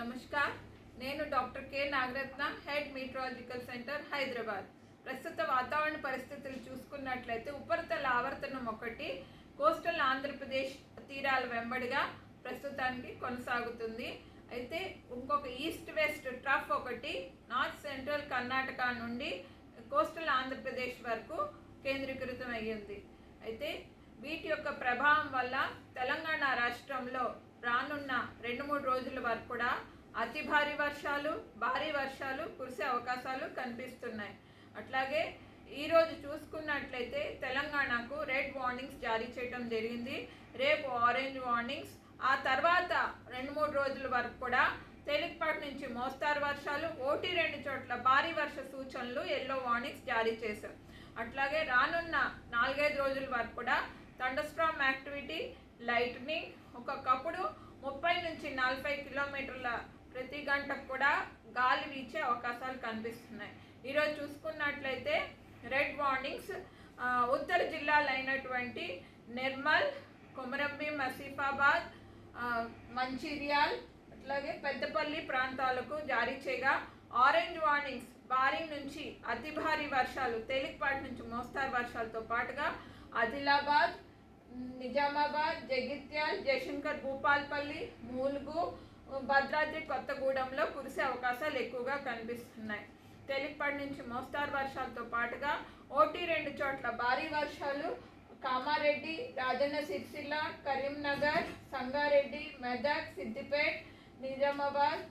నమస్కార్. నేను doctor K. Nagaratna head meteorological centre Hyderabad. ప్రస్తుత వాతావరణ పరిస్థితులు చూసుకున్నట్లయితే ఉపరితల ఆవర్తనం ఒకటి కోస్టల్ ఆంధ్రప్రదేశ్ తీరాల వెంబడిగా ప్రస్తుతానికి కొనసాగుతుంది. అయితే ఇంకొక ఈస్ట్ వెస్ట్ ట్రఫ్ ఒకటి నార్త్ సెంట్రల్ కర్ణాటక నుండి కోస్టల్ ఆంధ్రప్రదేశ్ వరకు కేంద్రీకృతం అయ్యింది అయితే వీటి యొక్క ప్రభావం వల్ల తెలంగాణ రాష్ట్రంలో రానున్న రెండు మూడు రోజుల వరకు కూడా అతి భారీ వర్షాలు భారీ వర్షాలు కురిసే అవకాశాలు కనిపిస్తున్నాయి. అట్లాగే ఈరోజు చూసుకున్నట్లయితే తెలంగాణకు రెడ్ వార్నింగ్స్ జారీ చేయడం జరిగింది. రేపు ఆరెంజ్ వార్నింగ్స్ ఆ తర్వాత రెండు మూడు రోజుల వరకు కూడా తేలికపాటి నుంచి మోస్తారు వర్షాలు. ఓటి రెండు చోట్ల భారీ వర్ష సూచనలు ఎల్లో వార్నింగ్స్ జారీ చేశారు. అట్లాగే రానున్న నాలుగైదు రోజుల వరకు కూడా థండర్స్ట్రామ్ యాక్టివిటీ లైట్నింగ్ ఒక్కొక్కప్పుడు ముప్పై నుంచి నలభై కిలోమీటర్ల ప్రతి గంటకు కూడా గాలి వీచే అవకాశాలు కనిపిస్తున్నాయి. ఈరోజు చూసుకున్నట్లయితే రెడ్ వార్నింగ్స్ ఉత్తర జిల్లాలైనటువంటి నిర్మల్ కొమరంబి మసీఫాబాద్ మంచిర్యాల్ అట్లాగే పెద్దపల్లి ప్రాంతాలకు జారీ చేయగా ఆరెంజ్ వార్నింగ్స్ భారీ నుంచి అతి భారీ వర్షాలు తేలికపాటి నుంచి మోస్తారు వర్షాలతో పాటుగా ఆదిలాబాద్ నిజామాబాద్ జగిత్యాల్ జయశంకర్ భూపాల్పల్లి మూలుగు భద్రాద్రి కొత్తగూడెంలో కురిసే అవకాశాలు ఎక్కువగా కనిపిస్తున్నాయి. తేలికపాటి నుంచి మోస్తారు వర్షాలతో పాటుగా ఓటీ రెండు చోట్ల భారీ వర్షాలు కామారెడ్డి రాజన్న సిరిసిల్ల కరీంనగర్ సంగారెడ్డి మెదక్ సిద్దిపేట్ నిజామాబాద్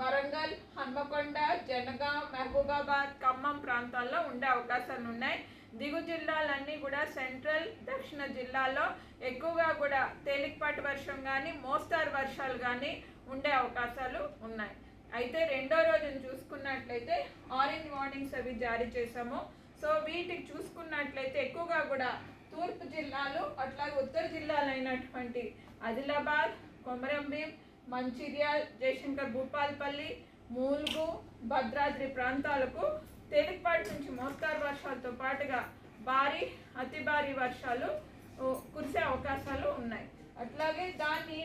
వరంగల్ హన్మకొండ జనగాం మహబూబాబాద్ ఖమ్మం ప్రాంతాల్లో ఉండే అవకాశాలు ఉన్నాయి దిగు జిల్లాలన్నీ కూడా సెంట్రల్ దక్షిణ జిల్లాల్లో ఎక్కువగా కూడా తేలికపాటి వర్షం కానీ మోస్తారు వర్షాలు కానీ ఉండే అవకాశాలు ఉన్నాయి. అయితే రెండో రోజును చూసుకున్నట్లయితే ఆరెంజ్ వార్నింగ్స్ అవి జారీ చేశాము. సో వీటికి చూసుకున్నట్లయితే ఎక్కువగా కూడా తూర్పు జిల్లాలు అట్లాగే ఉత్తర జిల్లాలు అయినటువంటి ఆదిలాబాద్ కొమరంభీం మంచిర్యాల్ జయశంకర్ భూపాల్పల్లి మూల్గు భద్రాద్రి ప్రాంతాలకు తేలికపాటి మోస్తారు వర్షాలతో పాటుగా భారీ అతి భారీ వర్షాలు కురిసే అవకాశాలు ఉన్నాయి. అట్లాగే దాన్ని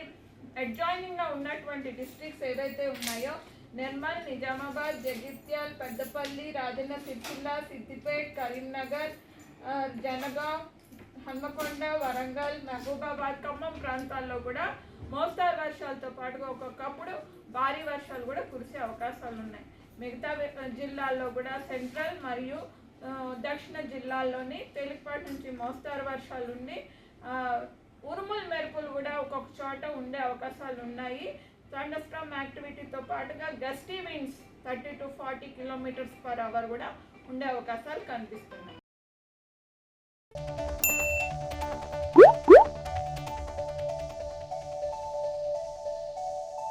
అడ్జాయినింగ్గా ఉన్నటువంటి డిస్ట్రిక్ట్స్ ఏవైతే ఉన్నాయో నిర్మల్ నిజామాబాద్ జగిత్యాల్ పెద్దపల్లి రాజన్న సిరిసిల్ల సిద్దిపేట్ కరీంనగర్ జనగాం హన్మకొండ వరంగల్ మహబూబాబాద్ ఖమ్మం ప్రాంతాల్లో కూడా మోస్తారు వర్షాలతో పాటుగా ఒక్కొక్కప్పుడు భారీ వర్షాలు కూడా కురిసే అవకాశాలు ఉన్నాయి. మిగతా జిల్లాల్లో కూడా సెంట్రల్ మరియు దక్షిణ జిల్లాల్లోని తేలికపాటి నుంచి మోస్తారు వర్షాలు ఉండి ఉరుముల మెరుపులు కూడా ఒక్కొక్క చోట ఉండే అవకాశాలు ఉన్నాయి. థండర్స్టామ్ యాక్టివిటీతో పాటుగా gusty winds thirty to forty kilometres per hour కూడా ఉండే అవకాశాలు కనిపిస్తున్నాయి.